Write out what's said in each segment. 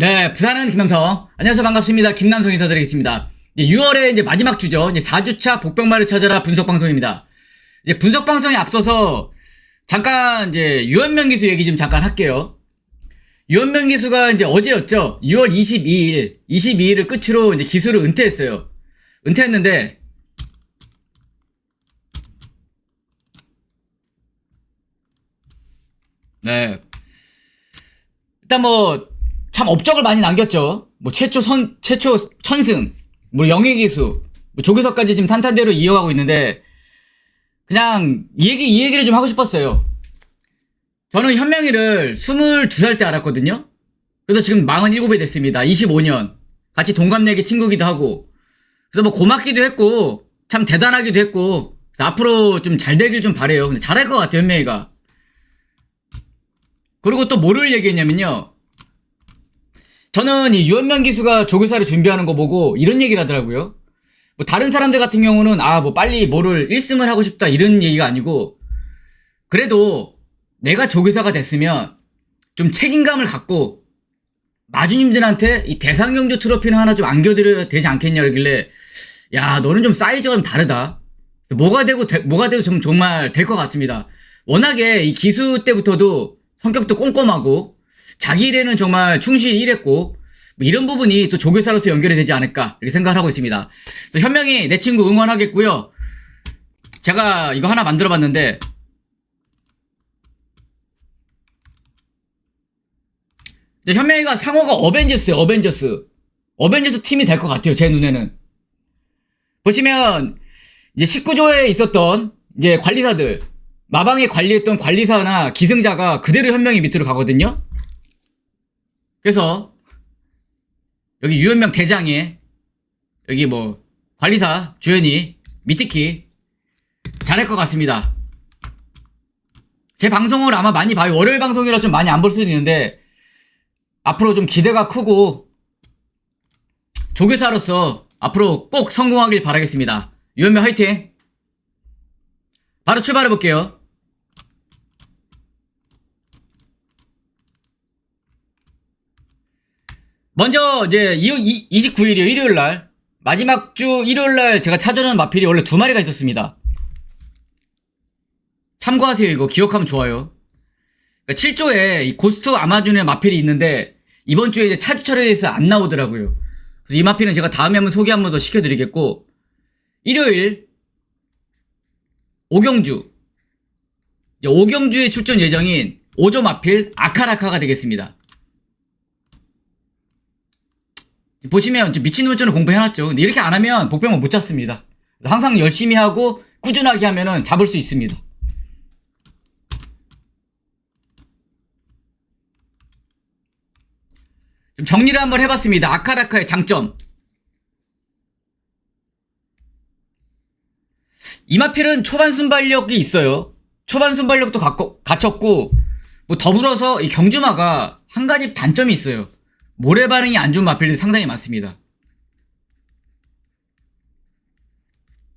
네, 부산은 김남성. 안녕하세요. 반갑습니다. 김남성 인사드리겠습니다. 이제 6월에 이제 마지막 주죠. 이제 4주차 복병말을 찾아라 분석 방송입니다. 이제 분석 방송에 앞서서 잠깐 이제 유현명 기수 얘기 좀 잠깐 할게요. 유현명 기수가 이제 어제였죠. 6월 22일, 22일을 끝으로 이제 기수를 은퇴했어요. 은퇴했는데 네. 일단 뭐 참 업적을 많이 남겼죠. 뭐 최초 선 최초 천승, 뭐 영예 기수, 뭐 조교석까지 지금 탄탄대로 이어가고 있는데 그냥 이 얘기 이 얘기를 좀 하고 싶었어요. 저는 현명이를 22살 때 알았거든요. 그래서 지금 47이 됐습니다. 25년. 같이 동갑내기 친구기도 하고. 그래서 뭐 고맙기도 했고 참 대단하기도 했고 그래서 앞으로 좀 잘 되길 좀 바래요. 근데 잘할 것 같아요, 현명이가. 그리고 또 뭐를 얘기했냐면요. 저는 이 유현명 기수가 조교사를 준비하는 거 보고 이런 얘기를 하더라고요. 뭐 다른 사람들 같은 경우는 아 뭐 빨리 뭐를 1승을 하고 싶다 이런 얘기가 아니고 그래도 내가 조교사가 됐으면 좀 책임감을 갖고 마주님들한테 이 대상경주 트로피는 하나 좀 안겨드려야 되지 않겠냐 그러길래 야 너는 좀 사이즈가 좀 다르다. 뭐가 되고 되- 뭐가 되고 좀 정말 될 것 같습니다. 워낙에 이 기수 때부터도 성격도 꼼꼼하고 자기 일에는 정말 충실히 일했고 뭐 이런 부분이 또 조교사로서 연결이 되지 않을까 이렇게 생각을 하고 있습니다. 그래서 현명이 내 친구 응원하겠고요. 제가 이거 하나 만들어봤는데 현명이가 상호가 어벤져스예요. 어벤져스. 어벤져스 팀이 될 것 같아요. 제 눈에는. 보시면 이제 19조에 있었던 이제 관리사들 마방에 관리했던 관리사나 기승자가 그대로 현명이 밑으로 가거든요. 그래서 여기 유현명 대장에 여기 뭐 관리사 주연이 미티키 잘할 것 같습니다. 제 방송을 아마 많이 봐요. 월요일 방송이라 좀 많이 안 볼 수도 있는데 앞으로 좀 기대가 크고 조교사로서 앞으로 꼭 성공하길 바라겠습니다. 유현명 화이팅! 바로 출발해 볼게요. 먼저 이제 29일이에요. 일요일 날 마지막 주 일요일 날 제가 찾아놓은 마필이 원래 두 마리가 있었습니다. 참고하세요. 이거 기억하면 좋아요. 7조에 이 고스트 아마존의 마필이 있는데 이번 주에 이제 차주 차례에서 안 나오더라고요. 그래서 이 마필은 제가 다음에 한번 소개 한 번 더 시켜드리겠고 일요일 오경주 이제 오경주에 출전 예정인 5조 마필 아카라카가 되겠습니다. 보시면 좀 미친놈처럼 공부해놨죠. 근데 이렇게 안 하면 복병을 못 잡습니다. 항상 열심히 하고 꾸준하게 하면은 잡을 수 있습니다. 좀 정리를 한번 해봤습니다. 아카라카의 장점. 이마필은 초반 순발력이 있어요. 초반 순발력도 갖고, 갖췄고, 뭐 더불어서 이 경주마가 한 가지 단점이 있어요. 모래 반응이 안 좋은 마필들이 상당히 많습니다.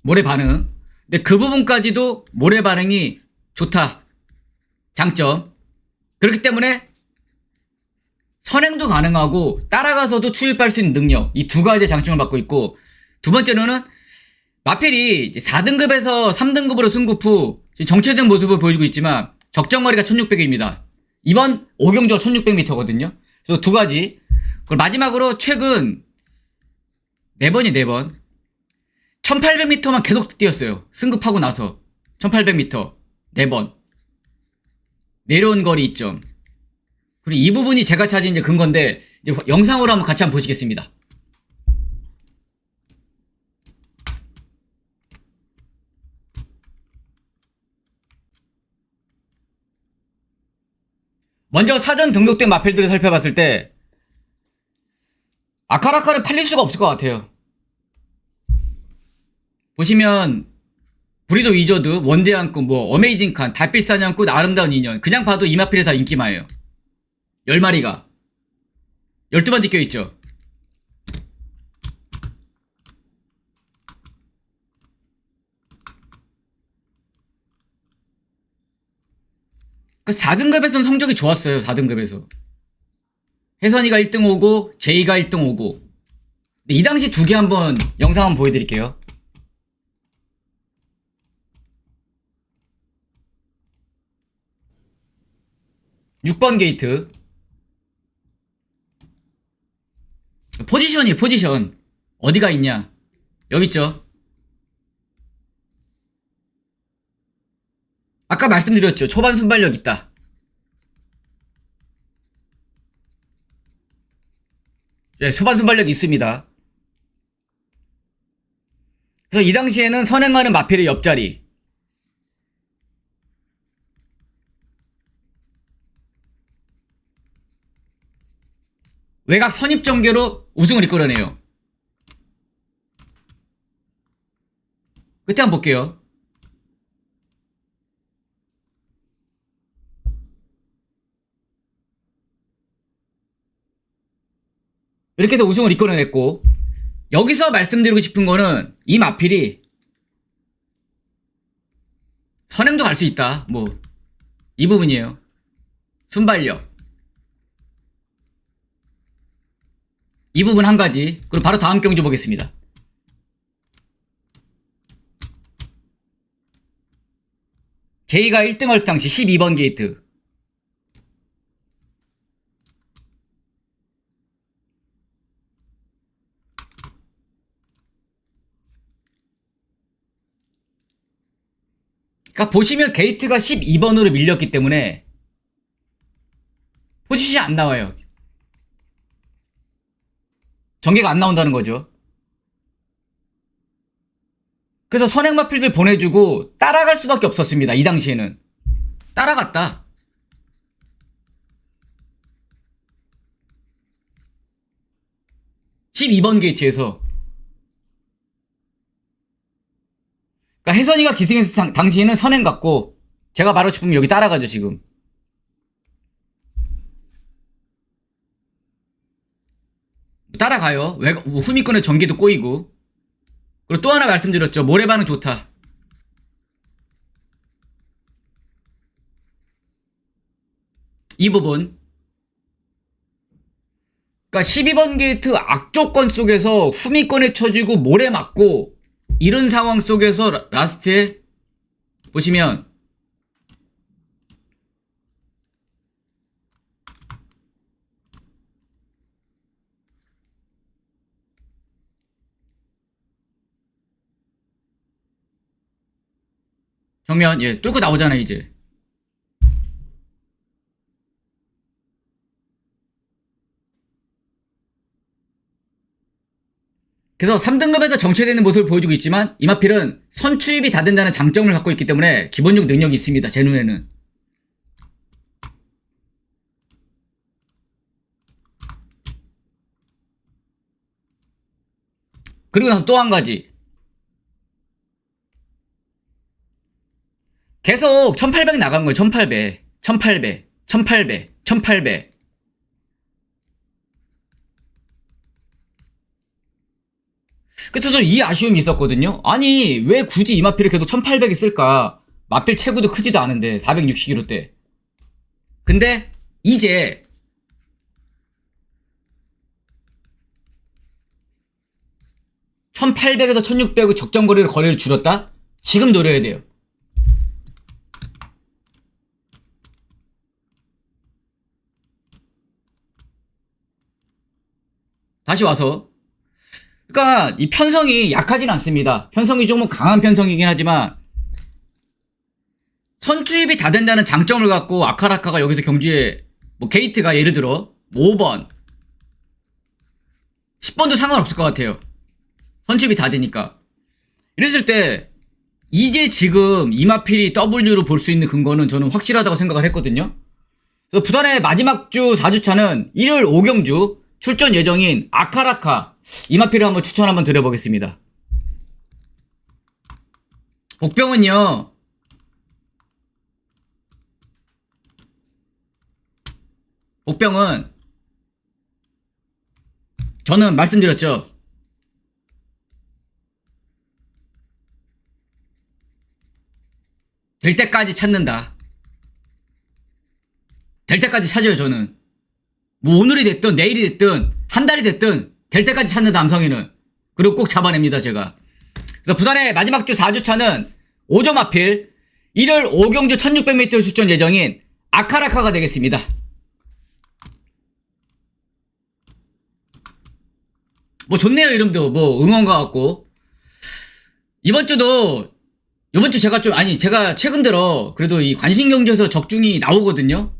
모래 반응. 근데 그 부분까지도 모래 반응이 좋다. 장점. 그렇기 때문에 선행도 가능하고 따라가서도 추입할 수 있는 능력. 이 두 가지 장점을 받고 있고 두 번째로는 마필이 4등급에서 3등급으로 승급 후 정체된 모습을 보여주고 있지만 적정거리가 1600입니다. 이번 오경주가 1600m거든요. 그래서 두 가지. 그리고 마지막으로 최근 네 번이 네 번. 1800m만 계속 뛰었어요. 승급하고 나서 1800m 네 번. 내려온 거리 이점. 그리고 이 부분이 제가 찾은 이제 근건데 이제 영상으로 한번 같이 한번 보시겠습니다. 먼저 사전 등록된 마필들을 살펴봤을 때 아카라카를 팔릴 수가 없을 것 같아요. 보시면 브리도 위저드, 원대한급, 뭐 어메이징 칸, 달빛 사냥꾼, 아름다운 인연 그냥 봐도 이 마필이 다 인기마예요. 10마리가 12번 껴있죠. 그 4등급에서는 성적이 좋았어요. 4등급에서. 혜선이가 1등 오고 제이가 1등 오고. 이 당시 두 개 한번 영상 한번 보여드릴게요. 육 번 게이트. 포지션이 포지션. 어디가 있냐? 여기 있죠? 아까 말씀드렸죠. 초반 순발력 있다 예, 초반 순발력 있습니다 그래서 이 당시에는 선행하는 마필의 옆자리 외곽 선입 전개로 우승을 이끌어내요. 끝에 한번 볼게요. 이렇게 해서 우승을 이끌어냈고 여기서 말씀드리고 싶은 거는 이 마필이 선행도 갈 수 있다. 뭐 이 부분이에요. 순발력. 이 부분 한 가지. 그리고 바로 다음 경주 보겠습니다. 제이가 1등 할 당시 12번 게이트. 그러니까 보시면 게이트가 12번으로 밀렸기 때문에 포지션이 안 나와요. 전개가 안 나온다는 거죠. 그래서 선행 마필들 보내주고 따라갈 수밖에 없었습니다. 이 당시에는. 따라갔다. (12번) 게이트에서 혜선이가 기승했을 당- 당시에는 선행 갔고 제가 말하고 싶으면 여기 따라가죠 지금 따라가요. 왜 후미권의 전개도 꼬이고. 그리고 또 하나 말씀드렸죠. 모래반응 좋다. 이 부분. 그러니까 12번 게이트 악조건 속에서 후미권에 쳐지고 모래 맞고 이런 상황 속에서 라- 라스트에 보시면 정면 예 뚫고 나오잖아 이제 그래서 3등급에서 정체되는 모습을 보여주고 있지만 이마필은 선추입이 다 된다는 장점을 갖고 있기 때문에 기본적 능력이 있습니다 제 눈에는. 그리고 나서 또 한 가지. 계속 1800 나간 거예요 1800 1800 1800 1800 그래서 이 아쉬움이 있었거든요. 아니 왜 굳이 이 마필을 계속 1800에 쓸까? 마필 체구도 크지도 않은데 460kg 대 근데 이제 (1800에서 1600의 적정거리를 거리를 줄였다? 지금 노려야 돼요. 다시 와서 그러니까 이 편성이 약하진 않습니다. 편성이 조금 강한 편성이긴 하지만 선추입이 다 된다는 장점을 갖고 아카라카가 여기서 경주에 뭐 게이트가 예를 들어 5번 10번도 상관없을 것 같아요. 선추입이 다 되니까. 이랬을 때 이제 지금 이마필이 W로 볼 수 있는 근거는 저는 확실하다고 생각을 했거든요. 그래서 부산의 마지막 주 4주차는 일요일 5경주 출전 예정인 아카라카 이마필을 한번 추천 한번 드려보겠습니다. 복병은요. 복병은 저는 말씀드렸죠. 될 때까지 찾는다. 될 때까지 찾아요, 저는. 뭐 오늘이 됐든 내일이 됐든 한 달이 됐든 될 때까지 찾는 남성이는 그리고 꼭 잡아냅니다 제가. 그래서 부산의 마지막 주 4주차는 5점 하필 1월 5경주 1600m 출전 예정인 아카라카가 되겠습니다. 뭐 좋네요 이름도. 뭐 응원가 같고. 이번 주도 이번 주 제가 좀 아니 제가 최근 들어 그래도 이 관심 경제에서 적중이 나오거든요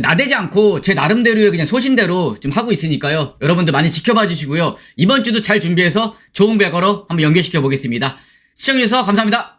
나대지 않고 제 나름대로의 그냥 소신대로 좀 하고 있으니까요. 여러분들 많이 지켜봐 주시고요. 이번 주도 잘 준비해서 좋은 결과로 한번 연결시켜 보겠습니다. 시청해주셔서 감사합니다.